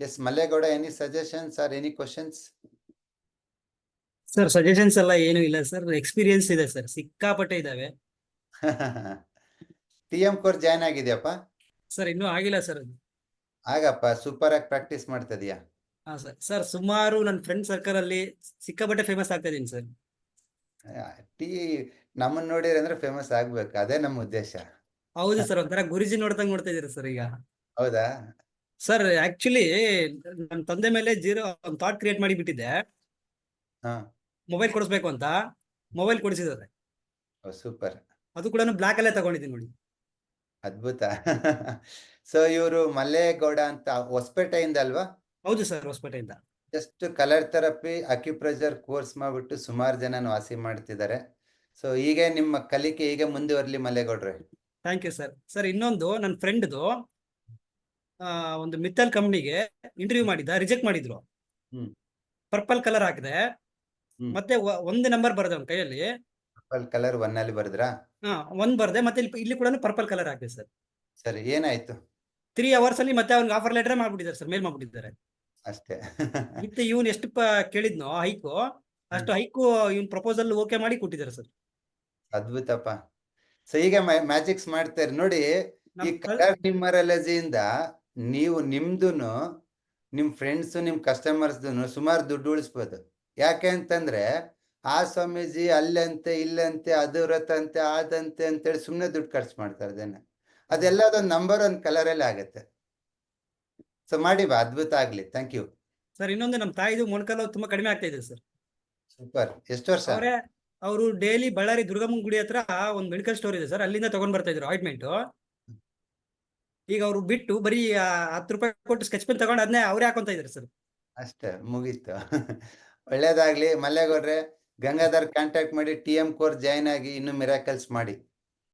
Yes, Mallegowda any suggestions or any questions sir suggestions ಎಲ್ಲ ಏನು ಇಲ್ಲ ಸರ್ ಎಕ್ಸ್ಪೀರಿಯನ್ಸ್ ಇದೆ ಸರ್ ಸಿಕ್ಕಾಪಟ್ಟೆ ಇದಾವೆ. ಟಿ ಎಂ ಕೋರ್ ಜಾಯ್ನ್ ಆಗಿದೆಯಪ್ಪ? ಸರ್ ಇನ್ನೂ ಆಗಿಲ್ಲ ಸರ್ ಅದು ಆಗಪ್ಪ ಸೂಪರ್ ಆಗಿ ಪ್ರಾಕ್ಟೀಸ್ ಇದೀಯಾ? ಹಾ ಸರ್ ಸರ್ ಸುಮಾರು ನನ್ನ ಫ್ರೆಂಡ್ ಸರ್ಕಲ್ ಅಲ್ಲಿ ಸಿಕ್ಕಾಪಟ್ಟೆ ಫೇಮಸ್ ಆಗ್ತಾ ಇದೀನಿ ಸರ್ ಟೀ ನಮ್ಮನ್ನ ನೋಡಿದ್ರೆ ಅಂದ್ರೆ ಫೇಮಸ್ ಆಗ್ಬೇಕು. ಅದೇ ನಮ್ಮ ಉದ್ದೇಶ. ಹೌದು ಸರ್ ಒಂಥರ ಗುರುಜಿ ನೋಡ್ದಂಗ್ ನೋಡ್ತಾ ಇದ್ದೀರಾ ಸರ್ ಈಗ. ಹೌದಾ? ಸರ್ ಆಕ್ಚುಲಿ ನನ್ನ ತಂದೆ ಮೇಲೆ ಜೀರೋ ಒಂದು ಥಾಟ್ ಕ್ರಿಯೇಟ್ ಮಾಡಿ ಬಿಟ್ಟಿದ್ದೆ. ಹಾ. ಮೊಬೈಲ್ ಕೊಡಿಸ್ಬೇಕು ಅಂತ. ಮೊಬೈಲ್ ಕೊಡಿಸಿದ್ದಾರೆ. ಸೂಪರ್ ಅದು ಕೂಡ ಬ್ಲಾಕ್ ಅಲ್ಲೇ ತಗೊಂಡಿದ್ದೀನಿ ನೋಡಿ. ಅದ್ಭುತ. ಸೊ ಇವರು ಮಲ್ಲೇಗೌಡ ಅಂತ ಹೊಸಪೇಟೆಯಿಂದ ಅಲ್ವಾ? ಹೌದು sir ಹೊಸಪೇಟೆಯಿಂದ. Just colour therapy acupressure course ಮಾಡಿಬಿಟ್ಟು ಸುಮಾರು ಜನ ವಾಸಿ ಮಾಡ್ತಿದ್ದಾರೆ. ಸೊ ಹೀಗೆ ನಿಮ್ಮ ಕಲಿಕೆ ಹೀಗೆ ಮುಂದುವರ್ಲಿ ಮಲ್ಲೇಗೌಡ್ರೆ. ಥ್ಯಾಂಕ್ ಯು ಸರ್ ಸರ್ ಇನ್ನೊಂದು ನನ್ನ ಫ್ರೆಂಡ್ದು ಒಂದು ಮಿತ್ತಲ್ ಕಂಪ್ನಿಗೆ ಇಂಟರ್ವ್ಯೂ ಮಾಡಿದ್ದ ರಿಜೆಕ್ಟ್ ಮಾಡಿದ್ರು. ಹ್ಮ್. ಪರ್ಪಲ್ ಕಲರ್ ಹಾಕಿದೆ. ಮತ್ತೆ ಒಂದು ನಂಬರ್ ಬರೆದ ಅವ್ನ ಕೈಯಲ್ಲಿ. ಪರ್ಪಲ್ ಕಲರ್ ಒನ್ ಅಲ್ಲಿ ಬರೆದ್ರಾ? ಹಾ ಒಂದ್ ಬರ್ದೆ ಮತ್ತೆ ಇಲ್ಲಿ ಇಲ್ಲಿ ಕೂಡ ಪರ್ಪಲ್ ಕಲರ್ ಹಾಕಿದೆ ಸರ್. ಸರಿ ಏನಾಯ್ತು? ತ್ರೀ ಅವರ್ಸ್ ಅಲ್ಲಿ ಮತ್ತೆ ಅವ್ನಿಗೆ ಆಫರ್ ಲೆಟರ್ ಮಾಡ್ಬಿಟ್ಟಿದ್ದಾರೆ ಸರ್ ಮೇಲ್ ಮಾಡ್ಬಿಟ್ಟಿದ್ದಾರೆ. ಅಷ್ಟೇ. ಮತ್ತೆ ಇವ್ನ್ ಎಷ್ಟು ಪ ಕೇಳಿದ್ನೋ ಹೈಕು ಅಷ್ಟು ಹೈಕು ಇವ್ನ್ ಪ್ರಪೋಸಲ್ ಓಕೆ ಮಾಡಿ ಕೊಟ್ಟಿದ್ದಾರೆ ಸರ್. ಅದ್ಭುತಪ್ಪ. ಸೊ ಈಗ ಮ್ಯಾಜಿಕ್ಸ್ ಮಾಡ್ತಾರೆ ನೋಡಿ ಈ ಕಲರ್ ನಿಮ್ಮರಲಜಿಯಿಂದ ನೀವು ನಿಮ್ದು ನಿಮ್ ಫ್ರೆಂಡ್ಸ್ ನಿಮ್ ಕಸ್ಟಮರ್ಸ್ದು ಸುಮಾರು ದುಡ್ಡು ಉಳಿಸ್ಬೋದು. ಯಾಕೆ ಅಂತಂದ್ರೆ ಆ ಸ್ವಾಮೀಜಿ ಅಲ್ಲಂತೆ ಇಲ್ಲಂತೆ ಅದು ರಥಂತೆ ಆದಂತೆ ಅಂತೇಳಿ ಸುಮ್ನೆ ದುಡ್ಡು ಖರ್ಚು ಮಾಡ್ತಾರೆ ಜನ. ಅದೆಲ್ಲ ಅದೊಂದು ನಂಬರ್ ಒಂದು ಕಲರಲ್ಲಿ ಆಗತ್ತೆ. ಸೊ ಮಾಡಿ ಬಾ ಅದ್ಭುತ ಆಗ್ಲಿ. ಥ್ಯಾಂಕ್ ಯು ಸರ್ ಇನ್ನೊಂದು ನಮ್ಮ ತಾಯಿದು ಮೊಣಕಾಲು ತುಂಬಾ ಕಡಿಮೆ ಆಗ್ತಾ ಇದೆ ಸರ್ ಸೂಪರ್ ಎಷ್ಟು ವರ್ಷ? ಅವರೇ ಅವರು ಡೈಲಿ ಬಳ್ಳಾರಿ ದುರ್ಗಮ್ಮನ ಗುಡಿ ಹತ್ರ ಒಂದು ಮೆಡಿಕಲ್ ಸ್ಟೋರ್ ಇದೆ ಸರ್ ಅಲ್ಲಿಂದ ತಗೊಂಡ್ ಬರ್ತಾ ಇದ್ರು ಆಯಿಂಟ್ಮೆಂಟ್ ಈಗ ಅವ್ರು ಬಿಟ್ಟು ಬರೀ ಹತ್ತು ರೂಪಾಯಿ ಕೊಟ್ಟು ಸ್ಕೆಚ್ ಪೆನ್ ತಗೊಂಡು ಅದನ್ನೇ ಅವರೇ ಹಾಕೊಂತ ಇದ್ರಿ ಸರ್ ಅಷ್ಟೇ, ಮುಗೀತು. ಒಳ್ಳೇದಾಗ್ಲಿ, ಮಲ್ಲೇಗೌಡ್ರೆ, ಗಂಗಾಧರ್ ಕಾಂಟ್ಯಾಕ್ಟ್ ಮಾಡಿ ಟಿ ಎಂ ಕೋರ್ ಜಾಯ್ನ್ ಆಗಿ ಇನ್ನು ಮಿರಾಕಲ್ಸ್ ಮಾಡಿ.